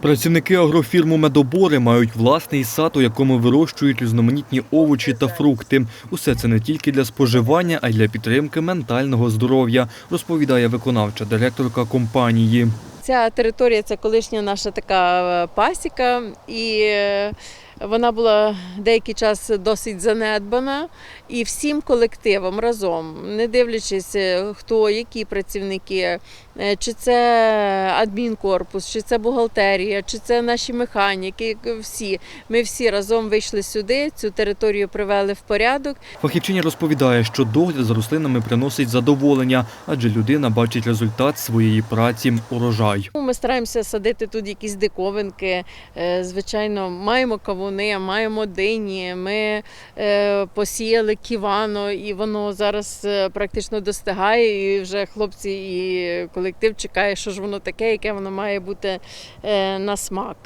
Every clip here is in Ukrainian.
Працівники агрофірму Медобори мають власний сад, у якому вирощують різноманітні овочі та фрукти. Усе це не тільки для споживання, а й для підтримки ментального здоров'я, розповідає виконавча директорка компанії. Ця територія це колишня наша така е, пасіка, і е, вона була деякий час досить занедбана. І всім колективом разом, не дивлячись, е, хто, які працівники, е, чи це адмінкорпус, чи це бухгалтерія, чи це наші механіки, всі. Ми всі разом вийшли сюди, цю територію привели в порядок. Фахівчиня розповідає, що догляд за рослинами приносить задоволення, адже людина бачить результат своєї праці урожай. Ну, Ми стараємося садити тут якісь диковинки. Е, Звичайно, маємо кавуни, маємо дині. Ми е, посіяли ківано, і воно зараз е, практично достигає. І вже хлопці і колектив чекає, що ж воно таке, яке воно має бути е, на смак.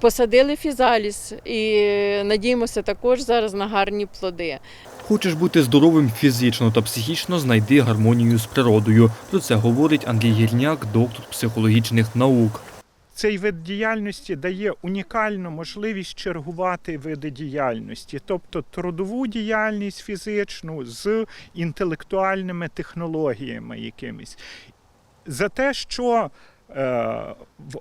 Посадили фізаліс і надіємося також зараз на гарні плоди. Хочеш бути здоровим фізично та психічно, знайди гармонію з природою. Про це говорить Андрій Гірняк, доктор психологічних наук. Цей вид діяльності дає унікальну можливість чергувати види діяльності, тобто трудову діяльність фізичну з інтелектуальними технологіями якимись. За те, що е, в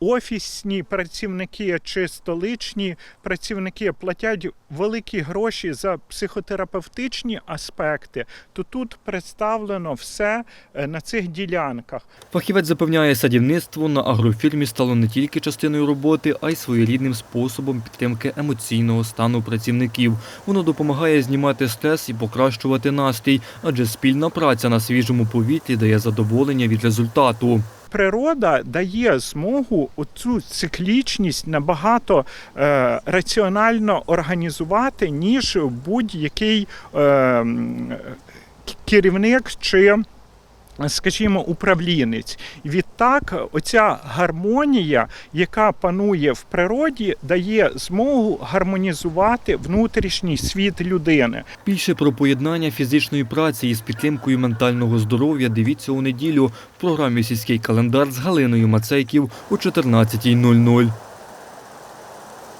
офісні працівники чи столичні працівники платять великі гроші за психотерапевтичні аспекти, то тут представлено все е, на цих ділянках. Фахівець запевняє, садівництво на агрофірмі стало не тільки частиною роботи, а й своєрідним способом підтримки емоційного стану працівників. Воно допомагає знімати стрес і покращувати настрій, адже спільна праця на свіжому повітрі дає задоволення від результату. Природа дає змогу цю циклічність набагато е, раціонально організувати, ніж будь-який е, керівник чи. Скажімо, управлінець. Відтак, оця гармонія, яка панує в природі, дає змогу гармонізувати внутрішній світ людини. Більше про поєднання фізичної праці із підтримкою ментального здоров'я дивіться у неділю в програмі Сільський календар з Галиною Мацейків о 14.00.